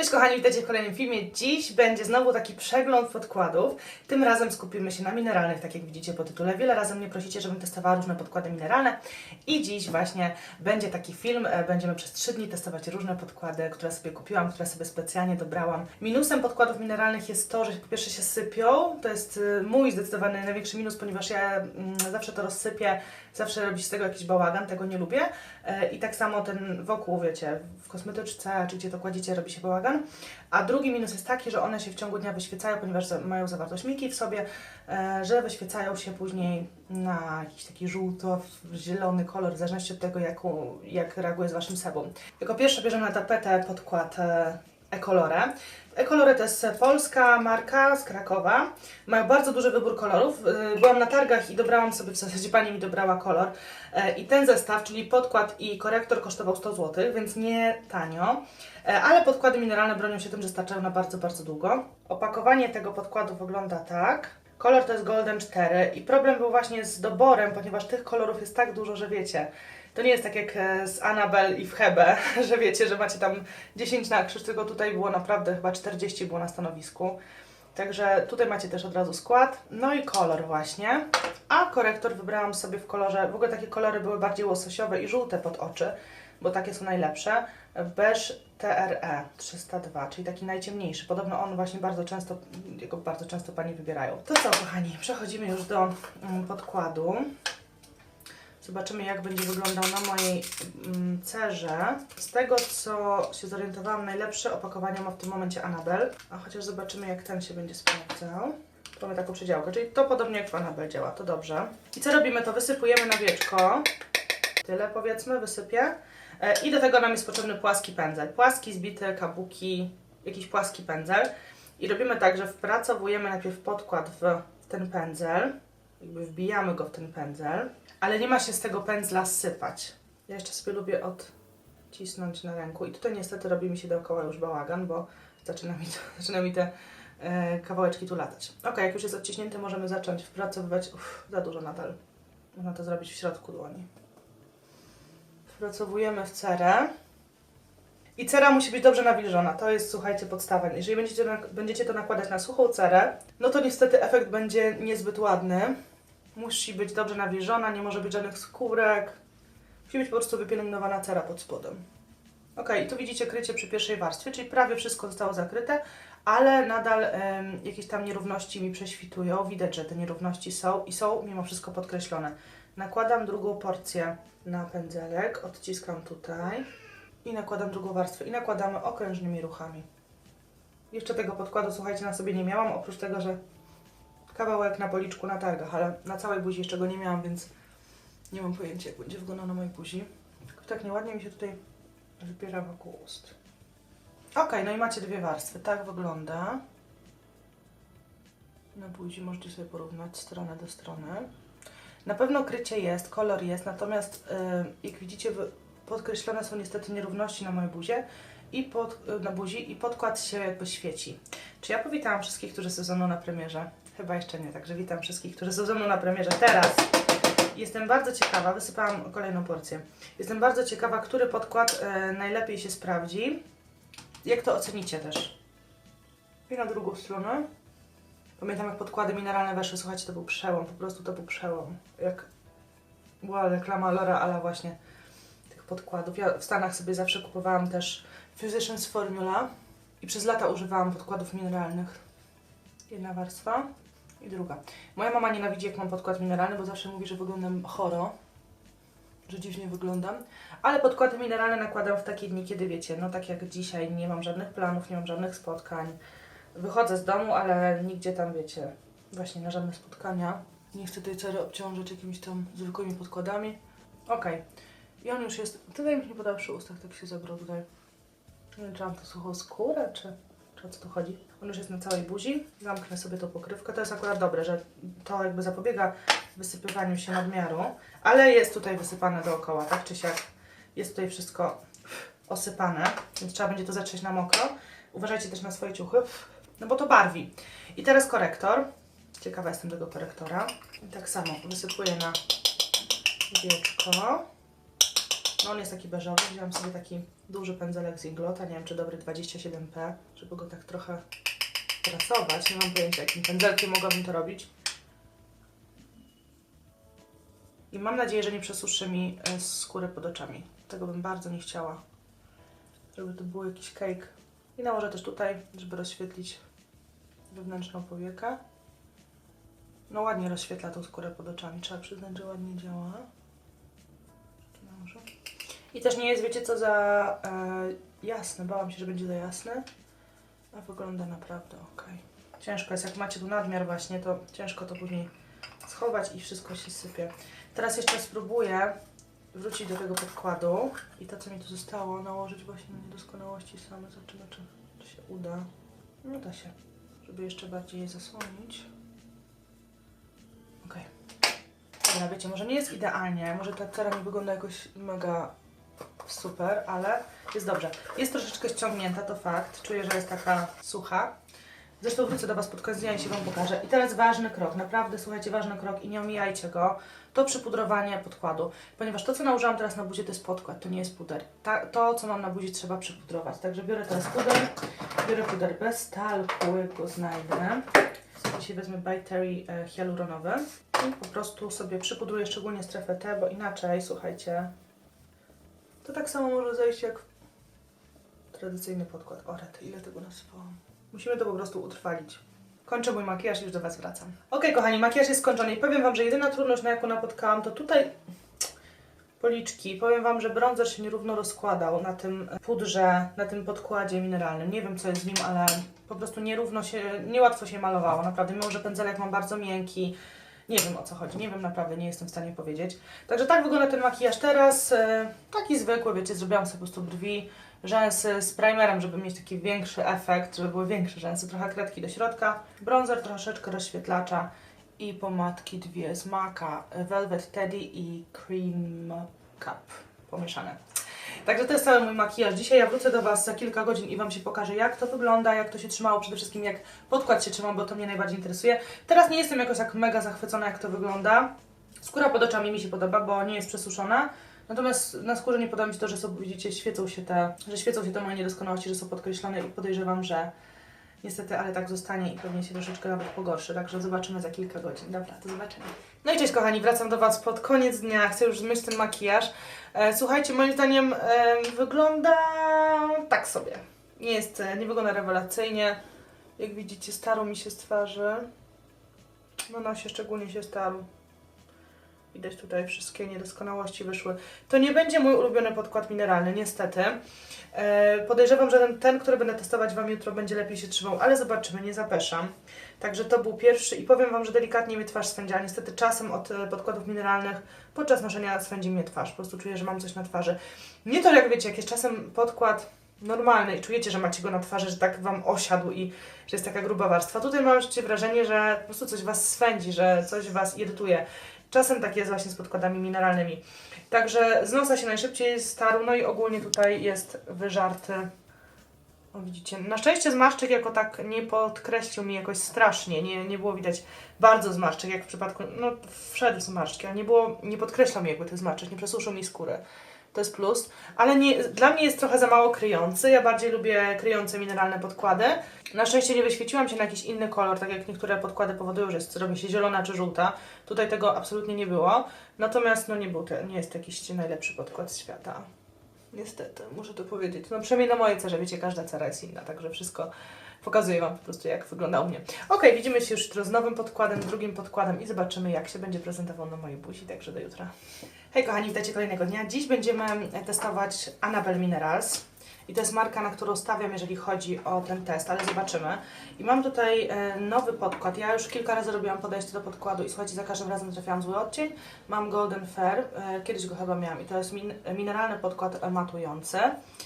Cześć kochani, witajcie w kolejnym filmie. Dziś będzie znowu taki przegląd podkładów. Tym razem skupimy się na mineralnych, tak jak widzicie po tytule. Wiele razy mnie prosicie, żebym testowała różne podkłady mineralne i dziś właśnie będzie taki film. E, Będziemy przez 3 dni testować różne podkłady, które sobie kupiłam, które sobie specjalnie dobrałam. Minusem podkładów mineralnych jest to, że po pierwsze się sypią. To jest y, mój zdecydowany największy minus, ponieważ ja mm, zawsze to rozsypię, zawsze robi się z tego jakiś bałagan, tego nie lubię. E, I tak samo ten wokół, wiecie, w kosmetyczce, czy gdzie to kładziecie, robi się bałagan. A drugi minus jest taki, że one się w ciągu dnia wyświecają, ponieważ mają zawartość miki w sobie, e, że wyświecają się później na jakiś taki żółto-zielony kolor, w zależności od tego, jaką, jak reaguje z Waszym sebum. Jako pierwsze bierzemy na tapetę podkład e, Ecolore. Ecolore to jest polska marka z Krakowa. Mają bardzo duży wybór kolorów. Y, Byłam na targach i dobrałam sobie, w zasadzie pani mi dobrała kolor. E, I ten zestaw, czyli podkład i korektor kosztował 100 zł, więc nie tanio. E, Ale podkłady mineralne bronią się tym, że starczają na bardzo, bardzo długo. Opakowanie tego podkładu wygląda tak. Kolor to jest Golden 4 i problem był właśnie z doborem, ponieważ tych kolorów jest tak dużo, że wiecie, to nie jest tak jak e, z Annabelle i w Hebe, że wiecie, że macie tam 10 na krzyż, tylko tutaj było naprawdę chyba 40 było na stanowisku. Także tutaj macie też od razu skład, no i kolor właśnie. A korektor wybrałam sobie w kolorze, w ogóle takie kolory były bardziej łososiowe i żółte pod oczy, bo takie są najlepsze. Beż TRE 302, czyli taki najciemniejszy. Podobno on właśnie bardzo często, jego bardzo często Pani wybierają. To co kochani, przechodzimy już do mm, podkładu. Zobaczymy, jak będzie wyglądał na mojej mm, cerze. Z tego, co się zorientowałam, najlepsze opakowania ma w tym momencie Anabel. A chociaż zobaczymy, jak ten się będzie sprawdzał. Mamy taką przedziałkę, czyli to podobnie jak w Anabel działa, to dobrze. I co robimy? To wysypujemy na wieczko. Tyle powiedzmy, wysypię. E, I do tego nam jest potrzebny płaski pędzel. Płaski, zbity, kabuki, jakiś płaski pędzel. I robimy tak, że wpracowujemy najpierw podkład w ten pędzel. Jakby wbijamy go w ten pędzel ale nie ma się z tego pędzla sypać. Ja jeszcze sobie lubię odcisnąć na ręku i tutaj niestety robi mi się dookoła już bałagan, bo zaczyna mi, to, zaczyna mi te e, kawałeczki tu latać. Ok, jak już jest odciśnięty, możemy zacząć wpracowywać. Uff, za dużo nadal. Można to zrobić w środku dłoni. Wpracowujemy w cerę. I cera musi być dobrze nawilżona. To jest, słuchajcie, podstawa. Jeżeli będziecie, będziecie to nakładać na suchą cerę, no to niestety efekt będzie niezbyt ładny. Musi być dobrze nawilżona, nie może być żadnych skórek. Musi być po prostu wypielęgnowana cera pod spodem. Ok, tu widzicie krycie przy pierwszej warstwie, czyli prawie wszystko zostało zakryte, ale nadal em, jakieś tam nierówności mi prześwitują. Widać, że te nierówności są i są mimo wszystko podkreślone. Nakładam drugą porcję na pędzelek, odciskam tutaj i nakładam drugą warstwę i nakładamy okrężnymi ruchami. Jeszcze tego podkładu, słuchajcie, na sobie nie miałam, oprócz tego, że kawałek na policzku na targach, ale na całej buzi jeszcze go nie miałam, więc nie mam pojęcia, jak będzie wyglądał na mojej buzi. Tylko tak nieładnie mi się tutaj wybiera wokół ust. Ok, no i macie dwie warstwy. Tak wygląda. Na buzi możecie sobie porównać stronę do strony. Na pewno krycie jest, kolor jest, natomiast yy, jak widzicie, podkreślone są niestety nierówności na mojej buzie i pod, y, na buzi i podkład się jakby świeci. Czy ja powitałam wszystkich, którzy są ze mną na premierze? Chyba jeszcze nie, także witam wszystkich, którzy są ze mną na premierze teraz. Jestem bardzo ciekawa, wysypałam kolejną porcję. Jestem bardzo ciekawa, który podkład e, najlepiej się sprawdzi. Jak to ocenicie też? I na drugą stronę. Pamiętam, jak podkłady mineralne weszły, słuchajcie, to był przełom, po prostu to był przełom. Jak była reklama Lora, ale właśnie tych podkładów. Ja w Stanach sobie zawsze kupowałam też Physicians Formula i przez lata używałam podkładów mineralnych. Jedna warstwa i druga. Moja mama nienawidzi, jak mam podkład mineralny, bo zawsze mówi, że wyglądam choro, że dziwnie wyglądam. Ale podkłady mineralne nakładam w takie dni, kiedy wiecie, no tak jak dzisiaj, nie mam żadnych planów, nie mam żadnych spotkań. Wychodzę z domu, ale nigdzie tam, wiecie, właśnie na żadne spotkania. Nie chcę tej cery obciążyć jakimiś tam zwykłymi podkładami. Okej. I on już jest, tutaj mi się nie podał przy ustach, tak się zabrał tutaj. Nie wiem, czy mam to suchą skórę, czy o co tu chodzi. On już jest na całej buzi. Zamknę sobie tą pokrywkę. To jest akurat dobre, że to jakby zapobiega wysypywaniu się nadmiaru, ale jest tutaj wysypane dookoła, tak czy siak. Jest tutaj wszystko osypane, więc trzeba będzie to zatrzeć na mokro. Uważajcie też na swoje ciuchy, no bo to barwi. I teraz korektor. Ciekawa jestem tego korektora. I tak samo wysypuję na wieczko. No on jest taki beżowy. Wziąłem sobie taki duży pędzelek z Inglota, nie wiem czy dobry 27P, żeby go tak trochę pracować. Nie mam pojęcia jakim pędzelkiem mogłabym to robić. I mam nadzieję, że nie przesuszy mi e, skórę pod oczami. Tego bym bardzo nie chciała. Żeby to był jakiś cake. I nałożę też tutaj, żeby rozświetlić wewnętrzną powiekę. No ładnie rozświetla tą skórę pod oczami. Trzeba przyznać, że ładnie działa. I też nie jest, wiecie co, za e, jasne. Bałam się, że będzie za jasne. A wygląda naprawdę ok. Ciężko jest, jak macie tu nadmiar właśnie, to ciężko to później schować i wszystko się sypie. Teraz jeszcze spróbuję wrócić do tego podkładu i to, co mi tu zostało, nałożyć właśnie na niedoskonałości same. Zobaczymy, czy, czy się uda. No da się, żeby jeszcze bardziej je zasłonić. Okej. Dobra, wiecie, może nie jest idealnie, może ta cera nie wygląda jakoś mega super, ale jest dobrze. Jest troszeczkę ściągnięta, to fakt. Czuję, że jest taka sucha. Zresztą wrócę do Was pod koniec dnia i się Wam pokażę. I teraz ważny krok, naprawdę słuchajcie, ważny krok i nie omijajcie go. To przypudrowanie podkładu, ponieważ to, co nałożyłam teraz na buzie, to jest podkład, to nie jest puder. Ta, to, co mam na buzi, trzeba przypudrować. Także biorę teraz puder, biorę puder bez talku, jak go znajdę. Dzisiaj wezmę By Terry e, hialuronowy i po prostu sobie przypudruję szczególnie strefę T, bo inaczej, słuchajcie, to tak samo może zejść jak tradycyjny podkład. O, rety, ile tego nasypałam. Musimy to po prostu utrwalić. Kończę mój makijaż już do Was wracam. Ok, kochani, makijaż jest skończony i powiem Wam, że jedyna trudność, na jaką napotkałam, to tutaj policzki. Powiem Wam, że bronzer się nierówno rozkładał na tym pudrze, na tym podkładzie mineralnym. Nie wiem, co jest z nim, ale po prostu nierówno się, niełatwo się malowało, naprawdę. Mimo, że pędzelek mam bardzo miękki, nie wiem o co chodzi, nie wiem naprawdę, nie jestem w stanie powiedzieć. Także tak wygląda ten makijaż teraz. e, Taki zwykły, wiecie, zrobiłam sobie po prostu brwi, rzęsy z primerem, żeby mieć taki większy efekt, żeby były większe rzęsy, trochę kredki do środka, bronzer, troszeczkę rozświetlacza i pomadki dwie z Maka, Velvet Teddy i Cream Cup pomieszane. Także to jest cały mój makijaż. Dzisiaj ja wrócę do Was za kilka godzin i Wam się pokażę, jak to wygląda, jak to się trzymało, przede wszystkim jak podkład się trzymał, bo to mnie najbardziej interesuje. Teraz nie jestem jakoś tak mega zachwycona, jak to wygląda. Skóra pod oczami mi się podoba, bo nie jest przesuszona. Natomiast na skórze nie podoba mi się to, że są, widzicie, świecą się te, że świecą się te moje niedoskonałości, że są podkreślone i podejrzewam, że niestety, ale tak zostanie i pewnie się troszeczkę nawet pogorszy. Także zobaczymy za kilka godzin. Dobra, do zobaczenia. No i cześć kochani, wracam do Was pod koniec dnia. Chcę już zmyć ten makijaż. E, słuchajcie, moim zdaniem e, wygląda tak sobie. Nie jest, e, nie wygląda rewelacyjnie. Jak widzicie, starł mi się z twarzy. No nosie szczególnie się starł. Widać tutaj wszystkie niedoskonałości wyszły. To nie będzie mój ulubiony podkład mineralny, niestety. E, podejrzewam, że ten, ten, który będę testować Wam jutro, będzie lepiej się trzymał, ale zobaczymy, nie zapeszam. Także to był pierwszy i powiem Wam, że delikatnie mnie twarz swędziła. Niestety czasem od e, podkładów mineralnych podczas noszenia swędzi mnie twarz. Po prostu czuję, że mam coś na twarzy. Nie to jak wiecie, jak jest czasem podkład normalny i czujecie, że macie go na twarzy, że tak Wam osiadł i że jest taka gruba warstwa. Tutaj mam wrażenie, że po prostu coś Was swędzi, że coś Was irytuje. Czasem tak jest właśnie z podkładami mineralnymi. Także z nosa się najszybciej starł, no i ogólnie tutaj jest wyżarty. O widzicie, na szczęście zmarszczek jako tak nie podkreślił mi jakoś strasznie, nie, nie było widać bardzo zmarszczek, jak w przypadku, no wszedł zmarszczki, ale nie było, nie podkreślał mi jakby tych zmarszczek, nie przesuszył mi skóry. To jest plus, ale nie, dla mnie jest trochę za mało kryjący, ja bardziej lubię kryjące mineralne podkłady. Na szczęście nie wyświeciłam się na jakiś inny kolor, tak jak niektóre podkłady powodują, że robi się zielona czy żółta. Tutaj tego absolutnie nie było, natomiast no nie był to, nie jest jakiś najlepszy podkład świata. Niestety, muszę to powiedzieć. No przynajmniej na mojej cerze, wiecie, każda cera jest inna, także wszystko pokazuję Wam po prostu, jak wygląda u mnie. Ok, widzimy się już z nowym podkładem, drugim podkładem i zobaczymy, jak się będzie prezentował na mojej buzi, także do jutra. Hej kochani, witajcie kolejnego dnia. Dziś będziemy testować Annabelle Minerals. I to jest marka, na którą stawiam, jeżeli chodzi o ten test, ale zobaczymy. I mam tutaj e, nowy podkład. Ja już kilka razy robiłam podejście do podkładu i słuchajcie, za każdym razem trafiałam zły odcień. Mam Golden Fair, e, kiedyś go chyba miałam i to jest min mineralny podkład matujący.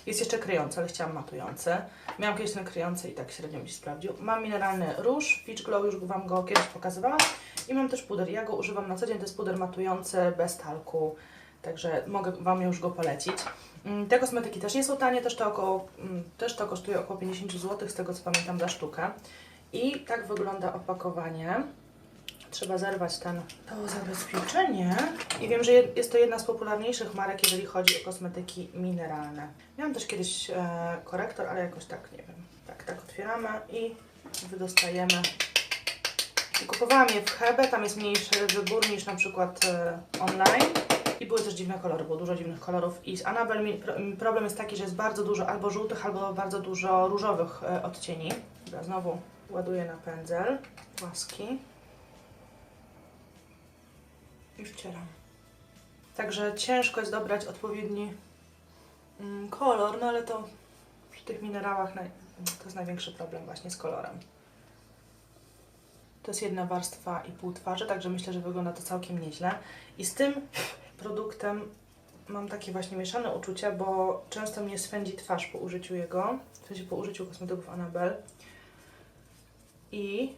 Jest jeszcze kryjący, ale chciałam matujący. Miałam kiedyś ten kryjący i tak średnio mi się sprawdził. Mam mineralny róż, Peach Glow, już Wam go kiedyś pokazywałam. I mam też puder. Ja go używam na co dzień, to jest puder matujący, bez talku. Także mogę Wam już go polecić. Mm, Te kosmetyki też nie są tanie, też to, około, mm, też to kosztuje około 50 zł, z tego co pamiętam za sztukę. I tak wygląda opakowanie. trzeba zerwać ten, to zabezpieczenie. I wiem, że je- jest to jedna z popularniejszych marek, jeżeli chodzi o kosmetyki mineralne. Miałam też kiedyś e, korektor, ale jakoś tak, nie wiem. Tak, tak otwieramy i wydostajemy. I kupowałam je w Hebe, tam jest mniejszy wybór niż na przykład e, online. I były też dziwne kolory, było dużo dziwnych kolorów. I z mi problem jest taki, że jest bardzo dużo albo żółtych, albo bardzo dużo różowych e, odcieni. Dobra, znowu ładuję na pędzel łaski. I wcieram. Także ciężko jest dobrać odpowiedni mm, kolor, no ale to przy tych minerałach to jest największy problem właśnie z kolorem. To jest jedna warstwa i pół twarzy, także myślę, że wygląda to całkiem nieźle. I z tym produktem mam takie właśnie mieszane uczucia, bo często mnie swędzi twarz po użyciu jego, w sensie po użyciu kosmetyków Annabelle. I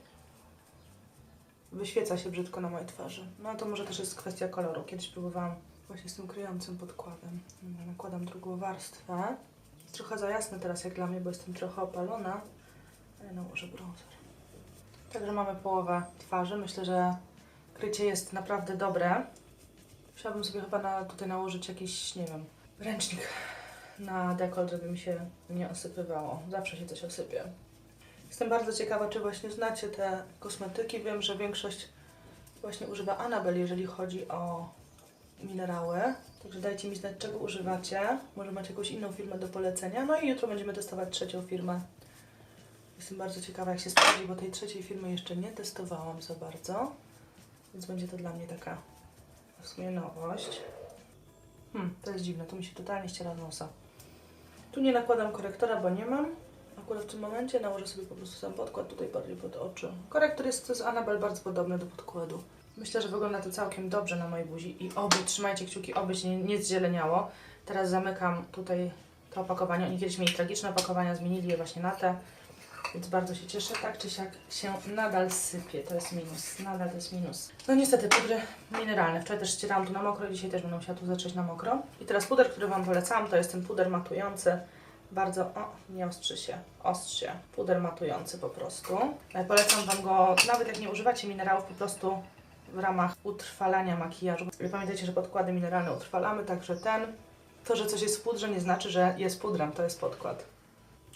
wyświeca się brzydko na mojej twarzy. No to może też jest kwestia koloru. Kiedyś próbowałam właśnie z tym kryjącym podkładem. Nakładam drugą warstwę. Jest trochę za jasne teraz jak dla mnie, bo jestem trochę opalona. Ale nałożę bronzer. Także mamy połowę twarzy. Myślę, że krycie jest naprawdę dobre. Chciałabym sobie chyba na, tutaj nałożyć jakiś, nie wiem, ręcznik na dekolt, żeby mi się nie osypywało. Zawsze się coś osypie. Jestem bardzo ciekawa, czy właśnie znacie te kosmetyki. Wiem, że większość właśnie używa Annabelle, jeżeli chodzi o minerały. Także dajcie mi znać, czego używacie. Może macie jakąś inną firmę do polecenia. No i jutro będziemy testować trzecią firmę. Jestem bardzo ciekawa, jak się sprawdzi, bo tej trzeciej firmy jeszcze nie testowałam za bardzo. Więc będzie to dla mnie taka w sumie nowość. Hmm, to jest dziwne, tu mi się totalnie ściera nosa. Tu nie nakładam korektora, bo nie mam. Akurat w tym momencie nałożę sobie po prostu sam podkład tutaj bardziej pod oczy. Korektor jest z Annabelle bardzo podobny do podkładu. Myślę, że wygląda to całkiem dobrze na mojej buzi i oby, trzymajcie kciuki, oby się nie, nie zzieleniało. Teraz zamykam tutaj to opakowanie. Oni kiedyś mieli tragiczne opakowania, zmienili je właśnie na te. Więc bardzo się cieszę. Tak czy siak się nadal sypie. To jest minus. Nadal to jest minus. No niestety, pudry mineralne. Wczoraj też ścierałam tu na mokro, dzisiaj też będę musiała tu zacząć na mokro. I teraz puder, który Wam polecam, to jest ten puder matujący. Bardzo, o, nie ostrzy się, ostrzy się. Puder matujący po prostu. E, Polecam Wam go, nawet jak nie używacie minerałów, po prostu w ramach utrwalania makijażu. Pamiętajcie, że podkłady mineralne utrwalamy, także ten. To, że coś jest w pudrze, nie znaczy, że jest pudrem, to jest podkład.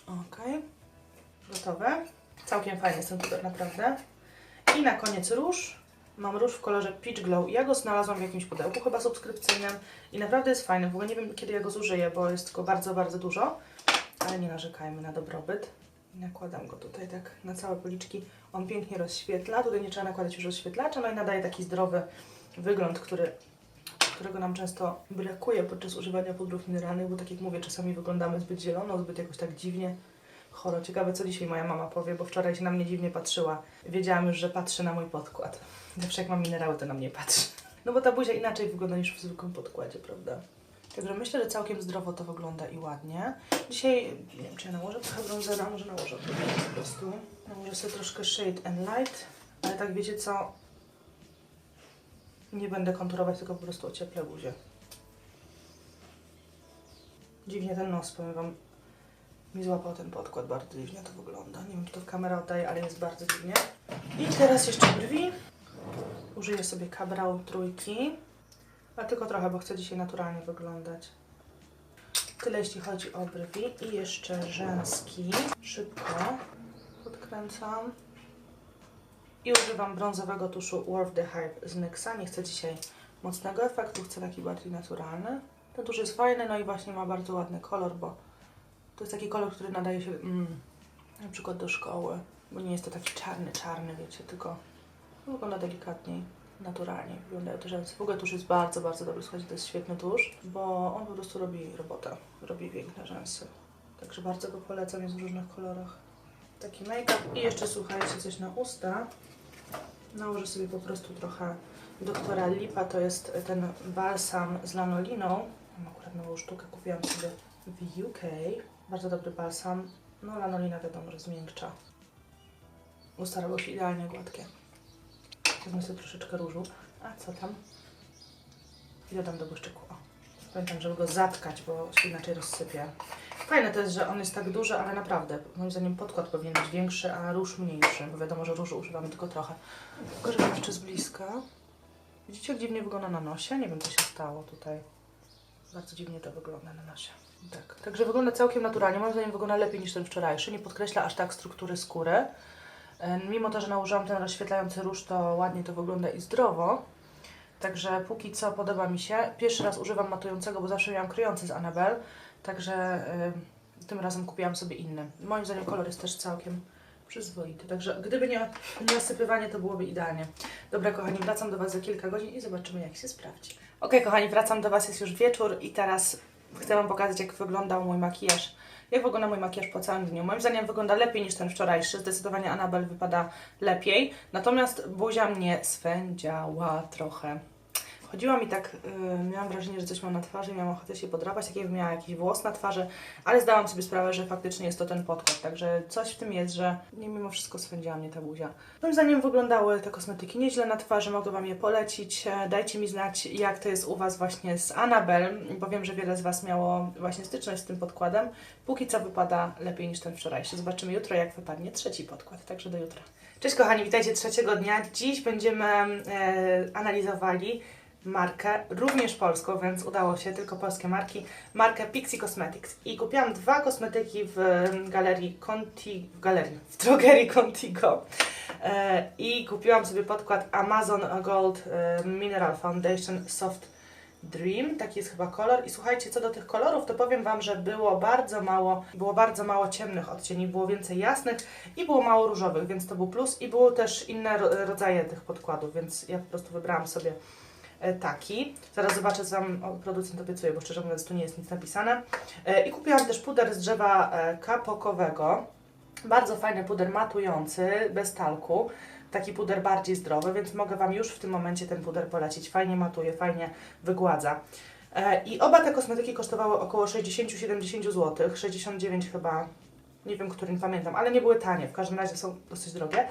Okej. Gotowe. Całkiem fajny jest ten puder, naprawdę. I na koniec róż. Mam róż w kolorze Peach Glow. Ja go znalazłam w jakimś pudełku, chyba subskrypcyjnym. I naprawdę jest fajny. W ogóle nie wiem, kiedy ja go zużyję, bo jest go bardzo, bardzo dużo. Ale nie narzekajmy na dobrobyt. Nakładam go tutaj tak na całe policzki. On pięknie rozświetla. Tutaj nie trzeba nakładać już rozświetlacza, no i nadaje taki zdrowy wygląd, który, którego nam często brakuje podczas używania pudrów mineralnych, bo tak jak mówię, czasami wyglądamy zbyt zielono, zbyt jakoś tak dziwnie. Choro, ciekawe co dzisiaj moja mama powie, bo wczoraj się na mnie dziwnie patrzyła. Wiedziałam już, że patrzy na mój podkład. Zawsze jak mam minerały, to na mnie patrzy. No bo ta buzia inaczej wygląda niż w zwykłym podkładzie, prawda? Także myślę, że całkiem zdrowo to wygląda i ładnie. Dzisiaj, nie wiem czy ja nałożę trochę bronzera, może nałożę po prostu. Nałożę sobie troszkę Shade and Light, ale tak wiecie co? Nie będę konturować, tylko po prostu ocieplę buzię. Dziwnie ten nos, powiem Wam, mi złapał ten podkład, bardzo dziwnie to wygląda. Nie wiem, czy to kamera oddaje, ale jest bardzo dziwnie. I teraz jeszcze brwi. Użyję sobie kabrał trójki, a tylko trochę, bo chcę dzisiaj naturalnie wyglądać. Tyle jeśli chodzi o brwi. I jeszcze rzęski. Szybko podkręcam. I używam brązowego tuszu Worth the Hype z NYXa. Nie chcę dzisiaj mocnego efektu, chcę taki bardziej naturalny. Ten tusz jest fajny, no i właśnie ma bardzo ładny kolor, bo to jest taki kolor, który nadaje się mm, na przykład do szkoły, bo nie jest to taki czarny, czarny, wiecie, tylko wygląda delikatniej, naturalnie wyglądają te rzęsy. W ogóle tusz jest bardzo, bardzo dobry, słuchajcie, to jest świetny tusz, bo on po prostu robi robotę, robi piękne rzęsy. Także bardzo go polecam, jest w różnych kolorach. Taki make-up i jeszcze słuchajcie, coś na usta. Nałożę sobie po prostu trochę doktora Lipa, to jest ten balsam z lanoliną. Mam akurat nową sztukę, kupiłam sobie w UK. Bardzo dobry balsam. No lanolina wiadomo, że zmiękcza. Usta robią się idealnie gładkie. Wezmę sobie troszeczkę różu. A co tam? I dodam do błyszczyku. O. Pamiętam, żeby go zatkać, bo się inaczej rozsypie. Fajne to jest, że on jest tak duży, ale naprawdę, moim zdaniem podkład powinien być większy, a róż mniejszy, bo wiadomo, że różu używamy tylko trochę. Pokażę Wam jeszcze z bliska. Widzicie, jak dziwnie wygląda na nosie? Nie wiem, co się stało tutaj. Bardzo dziwnie to wygląda na nosie. Tak. Także wygląda całkiem naturalnie. Moim zdaniem wygląda lepiej niż ten wczorajszy. Nie podkreśla aż tak struktury skóry. Mimo to, że nałożyłam ten rozświetlający róż, to ładnie to wygląda i zdrowo. Także póki co podoba mi się. Pierwszy raz używam matującego, bo zawsze miałam kryjący z Annabelle. Także y, tym razem kupiłam sobie inny. Moim zdaniem kolor jest też całkiem przyzwoity. Także gdyby nie, nie osypywanie, to byłoby idealnie. Dobra, kochani, wracam do Was za kilka godzin i zobaczymy, jak się sprawdzi. Ok, kochani, wracam do Was, jest już wieczór i teraz chcę Wam pokazać, jak wyglądał mój makijaż. Jak wygląda mój makijaż po całym dniu? Moim zdaniem wygląda lepiej niż ten wczorajszy. Zdecydowanie Annabelle wypada lepiej. Natomiast buzia mnie swędziała trochę. Chodziła mi tak, yy, miałam wrażenie, że coś mam na twarzy, miałam ochotę się podrapać, tak miała jakiś włos na twarzy, ale zdałam sobie sprawę, że faktycznie jest to ten podkład, także coś w tym jest, że nie mimo wszystko swędziła mnie ta buzia. Moim zdaniem wyglądały te kosmetyki nieźle na twarzy, mogę Wam je polecić. E, Dajcie mi znać, jak to jest u Was właśnie z Annabelle, bo wiem, że wiele z Was miało właśnie styczność z tym podkładem. Póki co wypada lepiej niż ten wczorajszy. Zobaczymy jutro, jak wypadnie trzeci podkład, także do jutra. Cześć kochani, witajcie trzeciego dnia. Dziś będziemy e, analizowali markę, również polską, więc udało się, tylko polskie marki, markę Pixie Cosmetics. I kupiłam dwa kosmetyki w galerii Conti, w galerii, w drogerii Contigo. E, I kupiłam sobie podkład Amazon Gold e, Mineral Foundation Soft Dream, taki jest chyba kolor. I słuchajcie, co do tych kolorów, to powiem Wam, że było bardzo mało, było bardzo mało ciemnych odcieni, było więcej jasnych i było mało różowych, więc to był plus. I były też inne ro- rodzaje tych podkładów, więc ja po prostu wybrałam sobie taki. Zaraz zobaczę, co Wam o, producent obiecuje, bo szczerze mówiąc tu nie jest nic napisane. E, I kupiłam też puder z drzewa e, kapokowego. Bardzo fajny puder matujący, bez talku. Taki puder bardziej zdrowy, więc mogę Wam już w tym momencie ten puder polecić. Fajnie matuje, fajnie wygładza. E, I oba te kosmetyki kosztowały około 60-70 zł. 69 chyba, nie wiem, który nie pamiętam, ale nie były tanie. W każdym razie są dosyć drogie.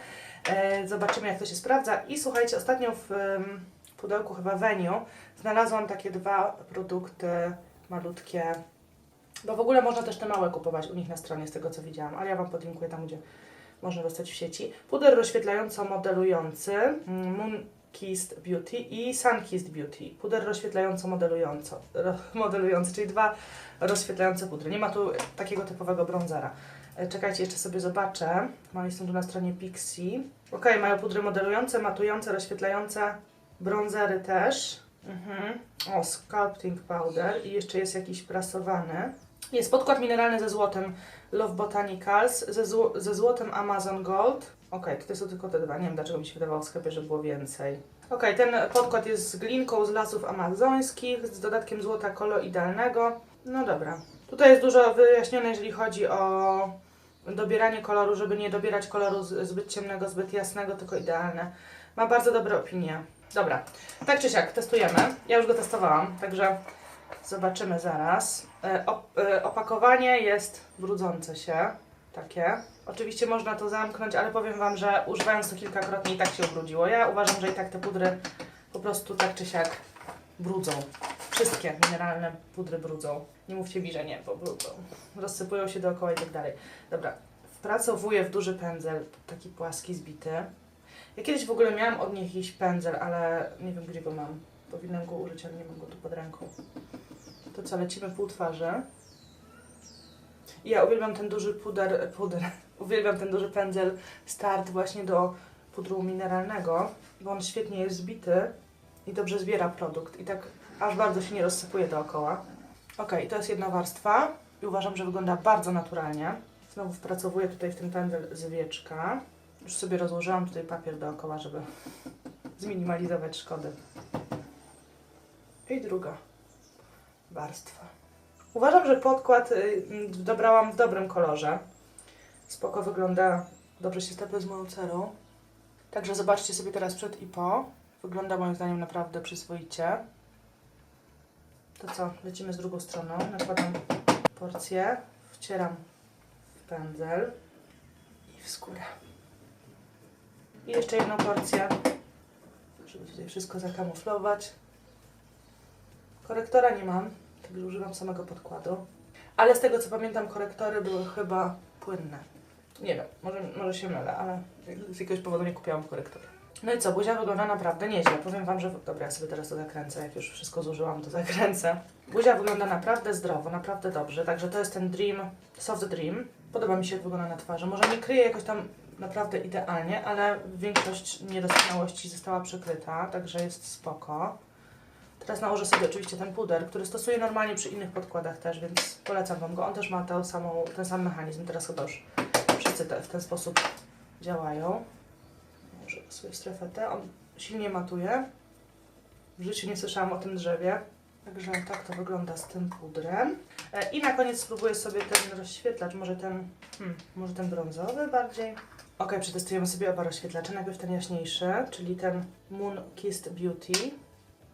E, Zobaczymy, jak to się sprawdza. I słuchajcie, ostatnio w pudełku chyba Venue znalazłam takie dwa produkty malutkie. Bo w ogóle można też te małe kupować u nich na stronie, z tego co widziałam, ale ja Wam podlinkuję tam, gdzie można dostać w sieci. Puder rozświetlająco-modelujący mm, Moon Kissed Beauty i Sun Kissed Beauty. Puder rozświetlająco-modelująco, ro, modelujący, czyli dwa rozświetlające pudry. Nie ma tu takiego typowego bronzera. E, Czekajcie, jeszcze sobie zobaczę. Mam są tu na stronie Pixie. Ok, mają pudry modelujące, matujące, rozświetlające, bronzery też. Mhm. O, sculpting powder i jeszcze jest jakiś prasowany. Jest podkład mineralny ze złotem Love Botanicals, ze, zło ze złotem Amazon Gold. Ok, tutaj są tylko te dwa. Nie wiem dlaczego mi się wydawało w sklepie, że było więcej. Ok, ten podkład jest z glinką z lasów amazońskich, z dodatkiem złota koloidalnego. No dobra. Tutaj jest dużo wyjaśnione, jeżeli chodzi o dobieranie koloru, żeby nie dobierać koloru zbyt ciemnego, zbyt jasnego, tylko idealne. Ma bardzo dobre opinie. Dobra, tak czy siak, testujemy. Ja już go testowałam, także zobaczymy zaraz. E, e, opakowanie jest brudzące się, takie. Oczywiście można to zamknąć, ale powiem Wam, że używając to kilkakrotnie i tak się ubrudziło. Ja uważam, że i tak te pudry po prostu tak czy siak brudzą. Wszystkie mineralne pudry brudzą. Nie mówcie mi, że nie, bo brudzą. Rozsypują się dookoła i tak dalej. Dobra, wpracowuję w duży pędzel, taki płaski, zbity. Ja kiedyś w ogóle miałam od nich jakiś pędzel, ale nie wiem gdzie go mam. Powinnam go użyć, ale nie mam go tu pod ręką. To co, lecimy pół twarzy. Ja uwielbiam ten duży puder, puder, uwielbiam ten duży pędzel start właśnie do pudru mineralnego, bo on świetnie jest zbity i dobrze zbiera produkt i tak aż bardzo się nie rozsypuje dookoła. Ok, to jest jedna warstwa i uważam, że wygląda bardzo naturalnie. Znowu wpracowuję tutaj w ten pędzel z wieczka. Już sobie rozłożyłam tutaj papier dookoła, żeby zminimalizować szkody. I druga warstwa. Uważam, że podkład y, dobrałam w dobrym kolorze. Spoko wygląda, dobrze się stapia z moją cerą. Także zobaczcie sobie teraz przed i po. Wygląda moim zdaniem naprawdę przyzwoicie. To co, lecimy z drugą stroną. Nakładam porcję, wcieram w pędzel i w skórę. I jeszcze jedną porcję, żeby tutaj wszystko zakamuflować. Korektora nie mam, także używam samego podkładu. ale z tego co pamiętam korektory były chyba płynne. Nie wiem, może, może się mylę, ale z jakiegoś powodu nie kupiłam korektory. No i co, buzia wygląda naprawdę nieźle. Powiem Wam, że... Dobra, ja sobie teraz to zakręcę. Jak już wszystko zużyłam, to zakręcę. Buzia wygląda naprawdę zdrowo, naprawdę dobrze. Także to jest ten Dream, Soft Dream. Podoba mi się, jak wygląda na twarzy. Może nie kryje jakoś tam naprawdę idealnie, ale większość niedoskonałości została przykryta, także jest spoko. Teraz nałożę sobie oczywiście ten puder, który stosuję normalnie przy innych podkładach też, więc polecam Wam go. On też ma samą, ten sam mechanizm. Teraz chyba już wszyscy te, w ten sposób działają. Może sobie strefę T. On silnie matuje. W życiu nie słyszałam o tym drzewie. Także tak to wygląda z tym pudrem. E, I na koniec spróbuję sobie ten rozświetlacz, może ten, hmm, może ten brązowy bardziej. Ok, przetestujemy sobie oba rozświetlacze. Najpierw ten jaśniejszy, czyli ten Moon Kissed Beauty.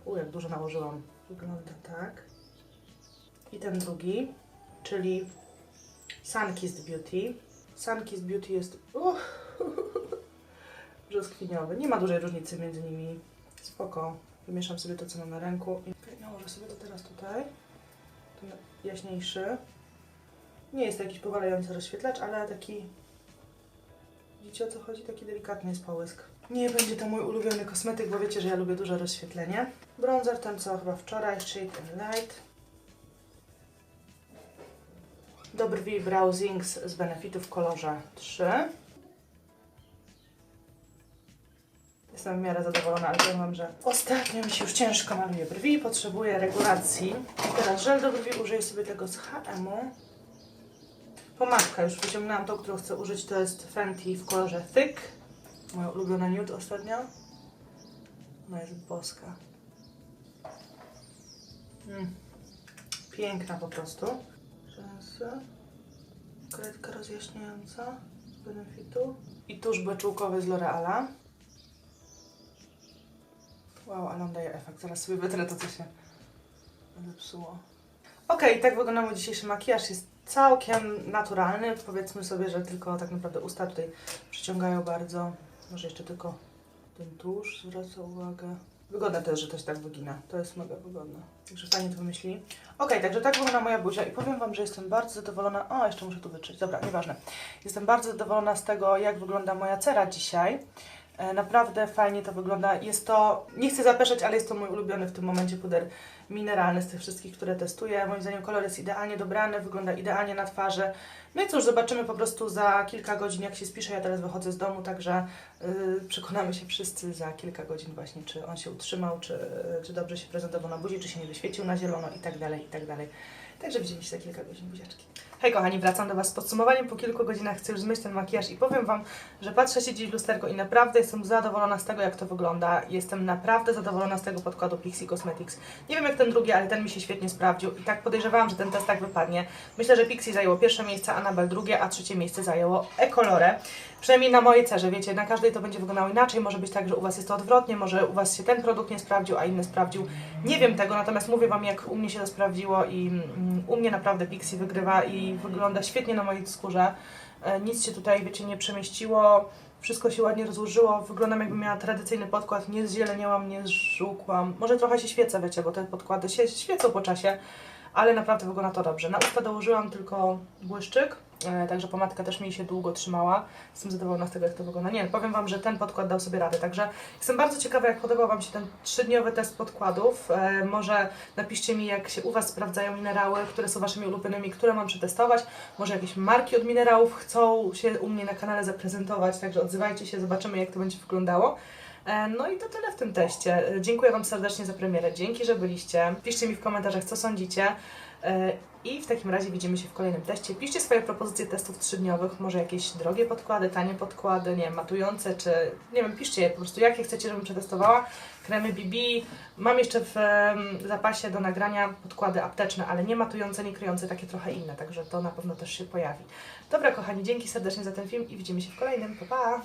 U, jak dużo nałożyłam. Wygląda tak. I ten drugi, czyli Sun Kissed Beauty. Sun Kissed Beauty jest uh, brzoskwiniowy. Nie ma dużej różnicy między nimi. Spoko. Wymieszam sobie to, co mam na ręku. I nałożę sobie to teraz tutaj. Ten jaśniejszy. Nie jest to jakiś powalający rozświetlacz, ale taki... Widzicie o co chodzi? Taki delikatny jest połysk. Nie będzie to mój ulubiony kosmetyk, bo wiecie, że ja lubię duże rozświetlenie. Bronzer ten co chyba wczoraj, Shade and Light. Do brwi Brow Zinks z Benefitu w kolorze 3. Jestem w miarę zadowolona, ale powiem że ostatnio mi się już ciężko maluje brwi potrzebuję regulacji. I teraz żel do brwi użyję sobie tego z H&M-u. Pomadka już wyciągnęłam tą, którą chcę użyć, to jest Fenty w kolorze Thick. Moja ulubiona nude ostatnio. Ona jest boska. Mm. Piękna po prostu. Rzęsy. Kredka rozjaśniająca z Benefitu. I tusz beczułkowy z L'Oreala. Wow, ale on daje efekt. Zaraz sobie wytrę to, co się zepsuło. Okej, tak wygląda mój dzisiejszy makijaż. Jest całkiem naturalny. Powiedzmy sobie, że tylko tak naprawdę usta tutaj przyciągają bardzo. Może jeszcze tylko ten tusz zwraca uwagę. Wygodne jest, że to się tak wygina. To jest mega wygodne. Także fajnie to wymyślili. Okej, także tak wygląda moja buzia i powiem Wam, że jestem bardzo zadowolona. O, jeszcze muszę tu wytrzeć. Dobra, nieważne. Jestem bardzo zadowolona z tego, jak wygląda moja cera dzisiaj. E, Naprawdę fajnie to wygląda. Jest to, nie chcę zapeszać, ale jest to mój ulubiony w tym momencie puder mineralny z tych wszystkich, które testuję. Moim zdaniem kolor jest idealnie dobrany, wygląda idealnie na twarzy. No i cóż, zobaczymy po prostu za kilka godzin, jak się spiszę. Ja teraz wychodzę z domu, także yy, przekonamy się wszyscy za kilka godzin właśnie, czy on się utrzymał, czy, czy dobrze się prezentował na buzi, czy się nie wyświecił na zielono i tak dalej, i tak dalej. Także widzimy się za kilka godzin, buziaczki. Hej kochani, wracam do Was z podsumowaniem. Po kilku godzinach chcę już zmyć ten makijaż i powiem Wam, że patrzę się dziś w lusterko i naprawdę jestem zadowolona z tego, jak to wygląda. Jestem naprawdę zadowolona z tego podkładu Pixie Cosmetics. Nie wiem jak ten drugi, ale ten mi się świetnie sprawdził i tak podejrzewałam, że ten test tak wypadnie. Myślę, że Pixie zajęło pierwsze miejsce, Annabelle drugie, a trzecie miejsce zajęło Ecolore. Przynajmniej na mojej cerze, wiecie, na każdej to będzie wyglądało inaczej. Może być tak, że u Was jest to odwrotnie, może u Was się ten produkt nie sprawdził, a inny sprawdził. Nie wiem tego, natomiast mówię Wam, jak u mnie się to sprawdziło i mm, u mnie naprawdę Pixie wygrywa i wygląda świetnie na mojej skórze. E, Nic się tutaj, wiecie, nie przemieściło. Wszystko się ładnie rozłożyło. Wyglądam jakbym miała tradycyjny podkład. Nie zzieleniałam, nie zżółkłam. Może trochę się świecę, wiecie, bo te podkłady się świecą po czasie. Ale naprawdę wygląda to dobrze. Na usta dołożyłam tylko błyszczyk, także pomadka też mi się długo trzymała. Jestem zadowolona z tego, jak to wygląda. Nie, powiem Wam, że ten podkład dał sobie radę, także jestem bardzo ciekawa, jak podobał Wam się ten trzydniowy test podkładów. E, może napiszcie mi, jak się u Was sprawdzają minerały, które są Waszymi ulubionymi, które mam przetestować. Może jakieś marki od minerałów chcą się u mnie na kanale zaprezentować, także odzywajcie się, zobaczymy, jak to będzie wyglądało. E, No i to tyle w tym teście. E, Dziękuję Wam serdecznie za premierę. Dzięki, że byliście. Piszcie mi w komentarzach, co sądzicie. I w takim razie widzimy się w kolejnym teście. Piszcie swoje propozycje testów trzydniowych, może jakieś drogie podkłady, tanie podkłady, nie wiem, matujące, czy nie wiem, piszcie je po prostu, jakie chcecie, żebym przetestowała. Kremy BB. Mam jeszcze w zapasie do nagrania podkłady apteczne, ale nie matujące, nie kryjące, takie trochę inne, także to na pewno też się pojawi. Dobra, kochani, dzięki serdecznie za ten film i widzimy się w kolejnym. Pa, pa!